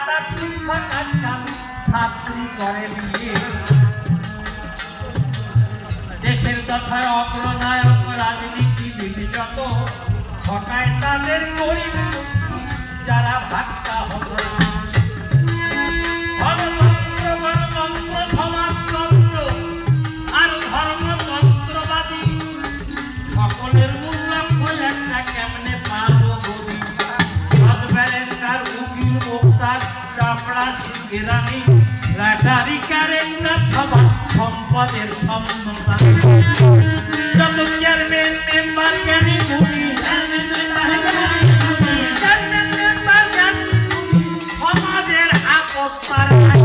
তার দেশের দশায় অগ্রনায়ক রাজনীতিবিদ যত ঠকায় তাদের গরিব যারা ভাগ্যা হতো গণতন্ত্র সমাজতন্ত্র আর ধর্মতন্ত্রবাদী সকলের চাপড়া শিখেরানি রাটারিকারের না সভা সম্পদের সম্মতা যত চেয়ারম্যান মেম্বার জ্ঞানী গুণী, সমাজের আপত্তার নাই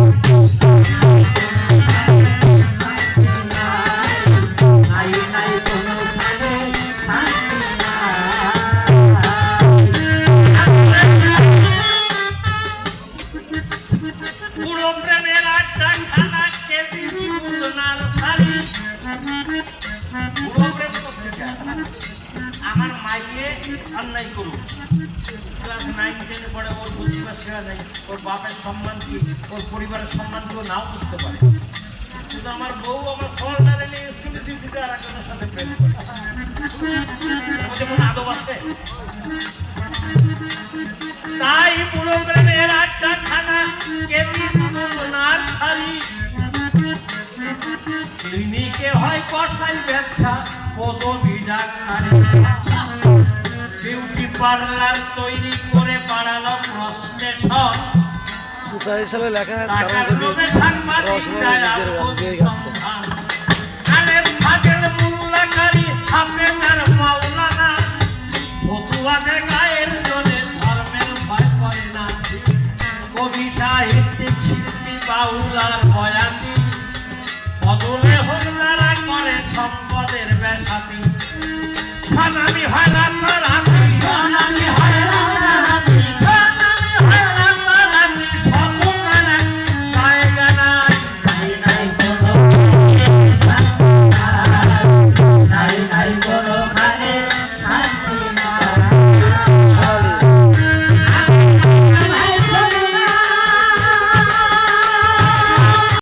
নাই নাই কিন্তু আমার বউ আমার সরকারে নিয়ে স্কুলে আদব আছে? তাই পুরো প্রেমের আড্ডা খানা কেবি ক্লিনিকে হয় কষাই ব্যবসা পদবি ডাক্তারি বিউটি পার্লার তৈরি করে বাড়ালো প্রশ্নের সব চাই সালে লেখা টাকার চালাতে লোভে সাংবাদিক রসমালাই যায় Anna Mihal.